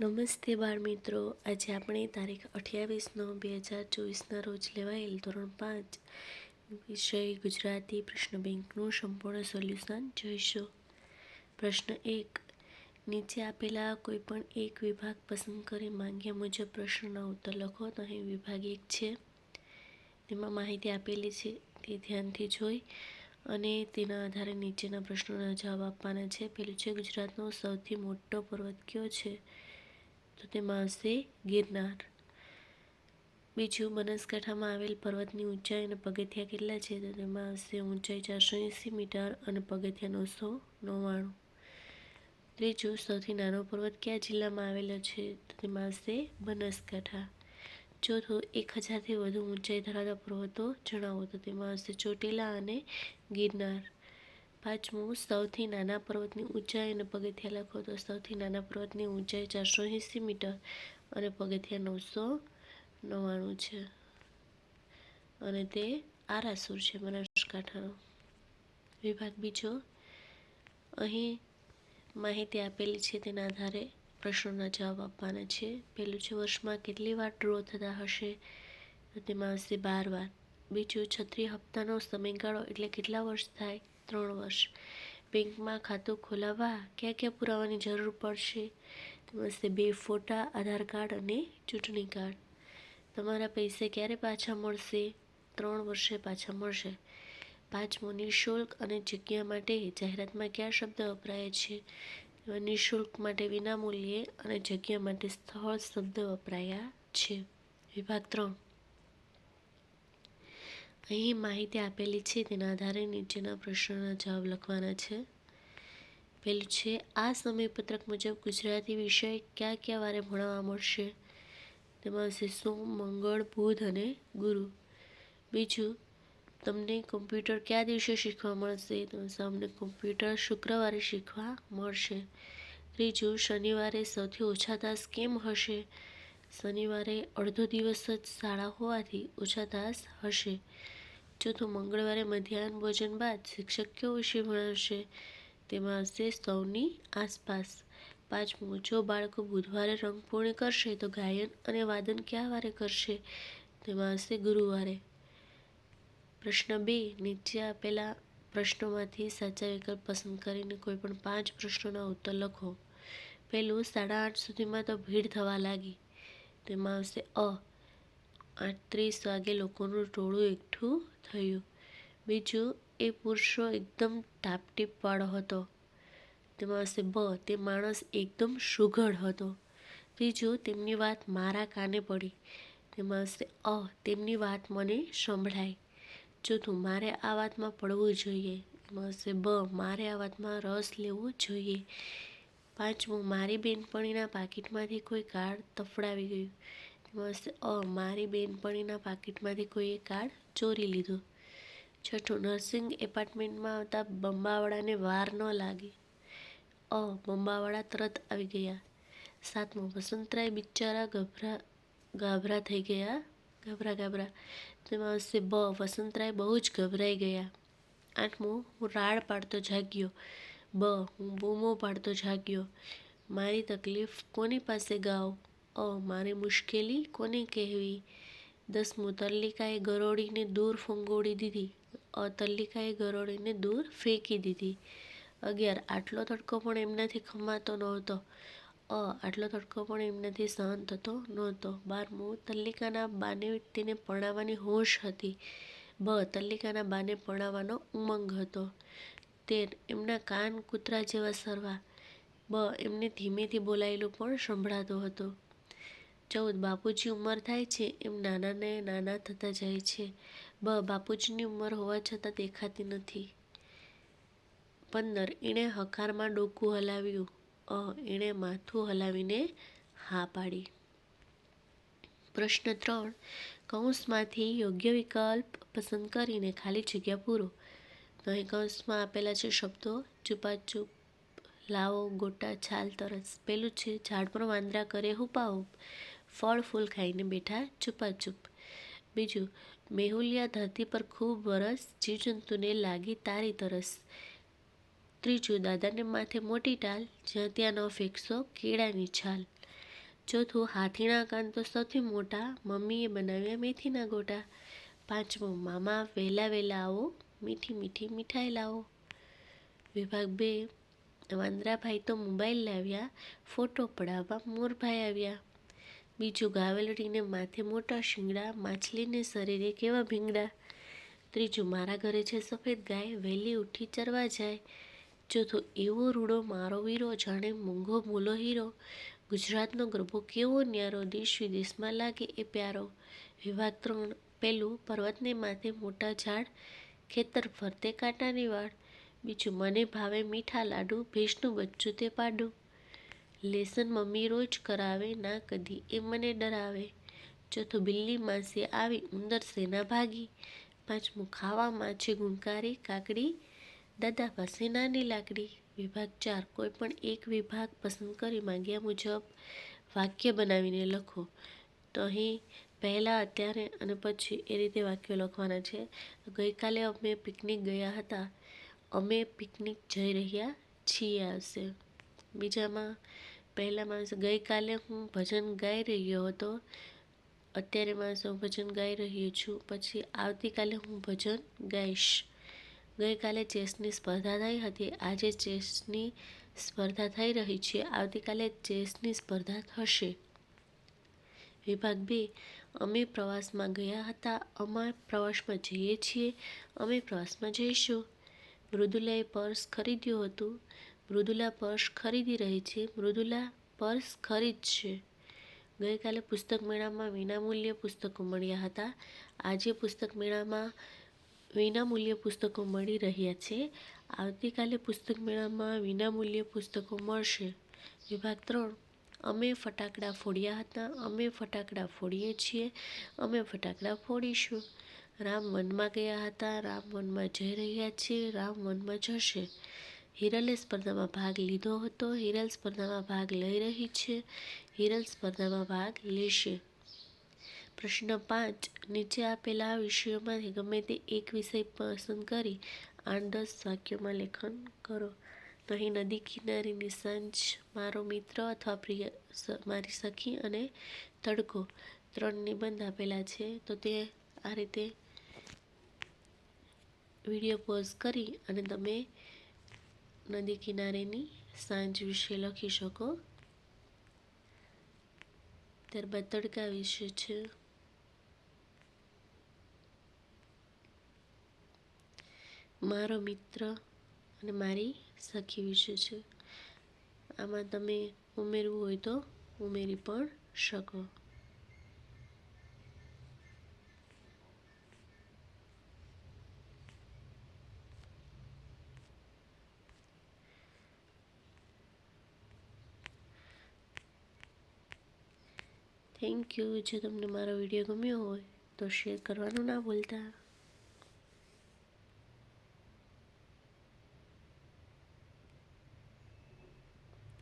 નમસ્તે બાળ મિત્રો. આજે આપણે તારીખ અઠ્યાવીસ નવ બે હજાર ચોવીસના રોજ લેવાયેલ ધોરણ પાંચ, વિષય ગુજરાતી પ્રશ્ન બેંકનું સંપૂર્ણ સોલ્યુશન જોઈશું. પ્રશ્ન એક, નીચે આપેલા કોઈપણ એક વિભાગ પસંદ કરી માંગ્યા મુજબ પ્રશ્નના ઉત્તર લખો તો અહીં વિભાગ એક છે. તેમાં માહિતી આપેલી છે, તે ધ્યાનથી જોઈ અને તેના આધારે નીચેના પ્રશ્નોના જવાબ આપવાના છે. પેલું છે, ગુજરાતનો સૌથી મોટો પર્વત કયો છે? તો તેમાં આવશે ગિરનાર. બીજું બનાસકાંઠામાં આવેલ પર્વતની ઊંચાઈ અને પગથિયા કેટલા છે? તો તેમાં આવશે ઊંચાઈ ચારસો એંસી મીટર અને પગથિયા નવસો નવ્વાણું. ત્રીજું, સૌથી નાનો પર્વત કયા જિલ્લામાં આવેલો છે? તો તેમાં આવશે બનાસકાંઠા. ચોથું, એક હજારથી વધુ ઊંચાઈ ધરાવતા પર્વતો જણાવો. તો તેમાં આવશે ચોટીલા અને ગિરનાર. પાંચમું, સૌથી નાના પર્વતની ઊંચાઈ અને પગથિયા લખો તો સૌથી નાના પર્વતની ઊંચાઈ ચારસો એંસી મીટર અને પગથિયા નવસો નવ્વાણું છે. અને તે આરાસુર છે, બનાસકાંઠાનો. વિભાગ બીજો. અહીં માહિતી આપેલી છે, તેના આધારે પ્રશ્નોના જવાબ આપવાના છે. પહેલું છે, વર્ષમાં કેટલી વાર ડ્રો થતા હશે? તેમાં આવશે બાર વાર. બીજું, છત્રી હપ્તાનો સમયગાળો એટલે કેટલા વર્ષ થાય? ત્રણ વર્ષ. બેંકમાં ખાતું ખોલાવવા કયા કયા પુરાવાની જરૂર પડશે? તેમાં બે ફોટા, આધાર કાર્ડ અને ચૂંટણી કાર્ડ. તમારા પૈસા ક્યારે પાછા મળશે? ત્રણ વર્ષે પાછા મળશે. પાંચમો, નિઃશુલ્ક અને જગ્યા માટે જાહેરાતમાં કયા શબ્દ વપરાય છે? નિઃશુલ્ક માટે વિનામૂલ્યે અને જગ્યા માટે સ્થળ શબ્દ વપરાયા છે. વિભાગ ત્રણ. અહીં માહિતી આપેલી છે, તેના આધારે નીચેના પ્રશ્નોના જવાબ લખવાના છે. પહેલું છે, આ સમયપત્રક મુજબ ગુજરાતી વિષય કયા કયા વારે ભણાવવા મળશે? તેમાં આવશે સોમ, મંગળ, બુધ અને ગુરુ. બીજું, તમને કમ્પ્યુટર કયા દિવસે શીખવા મળશે? તો અમને કમ્પ્યુટર શુક્રવારે શીખવા મળશે. ત્રીજું, શનિવારે સૌથી ઓછા તાસ કેમ હશે? શનિવારે અડધો દિવસ જ શાળા હોવાથી ઓછા તાસ હશે. ચોથું મંગળવારે મધ્યાહન ભોજન બાદ શિક્ષક કયો વિષય ભણાવશે? તેમાં હશે સૌની આસપાસ. પાંચમું, જો બાળકો બુધવારે રંગ પૂર્ણ કરશે તો ગાયન અને વાદન કયા વારે કરશે? તેમાં હશે ગુરુવારે. પ્રશ્ન બે, નીચે આપેલા પ્રશ્નોમાંથી સાચા વિકલ્પ પસંદ કરીને કોઈ પણ પાંચ પ્રશ્નોના ઉત્તર લખો. પહેલું, સાડા આઠ સુધીમાં તો ભીડ થવા લાગી. તેમાં આવશે અ આઠત્રીસ વાગે લોકોનું ટોળું એકઠું થયું. બીજું, એ પુરુષો એકદમ ટાપટીપવાળો હતો. તેમાં હશે બ, તે માણસ એકદમ સુઘડ હતો. ત્રીજું, તેમની વાત મારા કાને પડી. તેમાં હશે અ, તેમની વાત મને સંભળાય. ચોથું, મારે આ વાતમાં પડવું જોઈએ. એમાં હશે બ, મારે આ વાતમાં રસ લેવો જોઈએ. પાંચમું, મારી બેનપણીના પાકીટમાંથી કોઈ કાર્ડ તફડાવી ગયું. હશે અ, મારી બેનપણીના પાકીટમાંથી કોઈએ કાર્ડ ચોરી લીધું. છઠ્ઠું, નર્સિંગ એપાર્ટમેન્ટમાં આવતા બંબાવાળાને વાર ન લાગી. અ, બંબાવાળા તરત આવી ગયા. સાતમું, વસંતરાય બિચારા ગભરા, ગાભરા થઈ ગયા. ગાભરા ગાભરા. તેમાં આવશે બ, વસંતરાય બહુ જ ગભરાઈ ગયા. આઠમું, હું રાડ પાડતો જાગ્યો. બ, હું બૂમો પાડતો જાગ્યો. મારી તકલીફ કોની પાસે ગાઉં અ, મારી મુશ્કેલી કોને કહેવી? દસમું તલ્લિકાએ ગરોળીને દૂર ફંગોળી દીધી. અ, તલ્લિકાએ ગરોળીને દૂર ફેંકી દીધી. અગિયાર, આટલો તડકો પણ એમનાથી ખમાતો નહોતો. અ, આટલો તડકો પણ એમનાથી સહન થતો નહોતો. બારમું તલ્લિકાના બાને તેને પરણાવવાની હોશ હતી. બ, તલ્લિકાના બાને પરણાવવાનો ઉમંગ હતો. તેર, એમના કાન કૂતરા જેવા સરવા. બ, એમને ધીમેથી બોલાયેલું પણ સંભળાતું હતું. ચૌદ બાપુજી ઉંમર થાય છે, એમ નાનાને નાના થતા જાય છે. બ બાપુજીની ઉંમર હોવા છતાં દેખાતી નથી. પંદર, એણે હકારમાં ડોકું હલાવ્યું. અ, એણે માથું હલાવીને હા પાડી. પ્રશ્ન ત્રણ, કૌંસમાંથી યોગ્ય વિકલ્પ પસંદ કરીને ખાલી જગ્યા પૂરો. તો અહીં કૌંસમાં આપેલા છે શબ્દો, ચૂપાચૂપ, લાવો, ગોટા, છાલ, તરસ. પેલું છે, ઝાડ પર વાંદરા કરે હુપાહુપ ફળ ફૂલ ખાઈને બેઠા ચૂપાચૂપ. બીજું, મેહુલિયા ધરતી પર ખૂબ વરસ જીવજંતુને લાગી તારી તરસ. ત્રીજું, દાદાને માથે મોટી ટાલ, જ્યાં ત્યાં ન ફેંકશો કેળાની છાલ. ચોથું, હાથીના કાન તો સૌથી મોટા, મમ્મીએ બનાવ્યા મેથીના ગોટા. પાંચમું, મામા વહેલા વહેલા આવો, મીઠી મીઠી મીઠાઈ લાવો. વિભાગ બે, વાંદરાભાઈ તો મોબાઈલ લાવ્યા, ફોટો પડાવવા મોરભાઈ આવ્યા. બીજું ગાવેલડીને માથે મોટા શિંગડા, માછલીને શરીરે કેવા ભીંગડા? ત્રીજું, મારા ઘરે છે સફેદ ગાય, વહેલી ઉઠી ચરવા જાય. ચોથું, એવો રૂડો મારો વીરો જાણે મૂંગો મૂલો હીરો. ગુજરાતનો ગરબો કેવો ન્યારો, દેશ વિદેશમાં લાગે એ પ્યારો. વિભાગ ત્રણ પહેલું પર્વતને માથે મોટા ઝાડ, ખેતર ફરતે કાંટાની વાડ બીજું, મને ભાવે મીઠા લાડુ, ભેંસનું બચ્ચું તે પાડું. લેસન મમ્મી રોજ કરાવે, ના કદી, એ મને ડરાવે. ચોથું બિલ્લી માસી આવી, ઉંદર સેના ભાગી. પાંચમું ખાવામાં છે ગુણકારી કાકડી. દાદા પાસે નાની લાકડી. વિભાગ ચાર, કોઈ પણ એક વિભાગ પસંદ કરી માંગ્યા મુજબ વાક્ય બનાવીને લખો. તો અહીં પહેલાં, અત્યારે અને પછી એ રીતે વાક્યો લખવાના છે. ગઈકાલે અમે પિકનિક ગયા હતા. અમે પિકનિક જઈ રહ્યા છીએ, આવશે. બીજામાં પહેલા માણસ ગઈકાલે હું ભજન ગાઈ રહ્યો હતો. અત્યારે માણસો હું ભજન ગાઈ રહ્યો છું. પછી આવતીકાલે હું ભજન ગાઈશ. ગઈકાલે ચેસની સ્પર્ધા થઈ હતી. આજે ચેસની સ્પર્ધા થઈ રહી છે. આવતીકાલે ચેસની સ્પર્ધા થશે. વિભાગ બે, અમે પ્રવાસમાં ગયા હતા. અમારા પ્રવાસમાં જઈએ છીએ. અમે પ્રવાસમાં જઈશું. મૃદુલાએ પર્સ ખરીદ્યું હતું. મૃદુલા પર્સ ખરીદી રહી છે. મૃદુલા પર્સ ખરીદશે ગઈકાલે પુસ્તક મેળામાં વિનામૂલ્યે પુસ્તકો મળ્યા હતા. આજે પુસ્તક મેળામાં વિનામૂલ્યે પુસ્તકો મળી રહ્યા છે. આવતીકાલે પુસ્તક મેળામાં વિનામૂલ્યે પુસ્તકો મળશે. વિભાગ ત્રણ. અમે ફટાકડા ફોડ્યા હતા. અમે ફટાકડા ફોડીએ છીએ. અમે ફટાકડા ફોડીશું. રામ વનમાં ગયા હતા. રામ વનમાં જઈ રહ્યા છીએ. રામ વનમાં જશે. હિરલે સ્પર્ધામાં ભાગ લીધો હતો. હિરલ સ્પર્ધામાં ભાગ લઈ રહી છે. હિરલ સ્પર્ધામાં ભાગ લેશે. પ્રશ્ન પાંચ. નીચે આપેલા વિષયોમાંથી ગમે તે એક વિષય પસંદ કરી આઠ દસ વાક્યોમાં લેખન કરો. તો અહીં નદી કિનારીની સાંજ મારો મિત્ર અથવા પ્રિય મારી સખી અને તડકો ત્રણ નિબંધ આપેલા છે. તો તે આ રીતે વીડિયો પોઝ કરી અને તમે નદી કિનારેની સાંજ વિશે લખી શકો? ત્યારબાદ તડકા વિશે છે. મારો મિત્ર અને મારી સખી વિશે છે. આમાં તમે ઉમેરવું હોય તો ઉમેરી પણ શકો. થેન્ક યુ જો તમને મારો વીડિયો ગમ્યો હોય તો શેર કરવાનું ના ભૂલતા.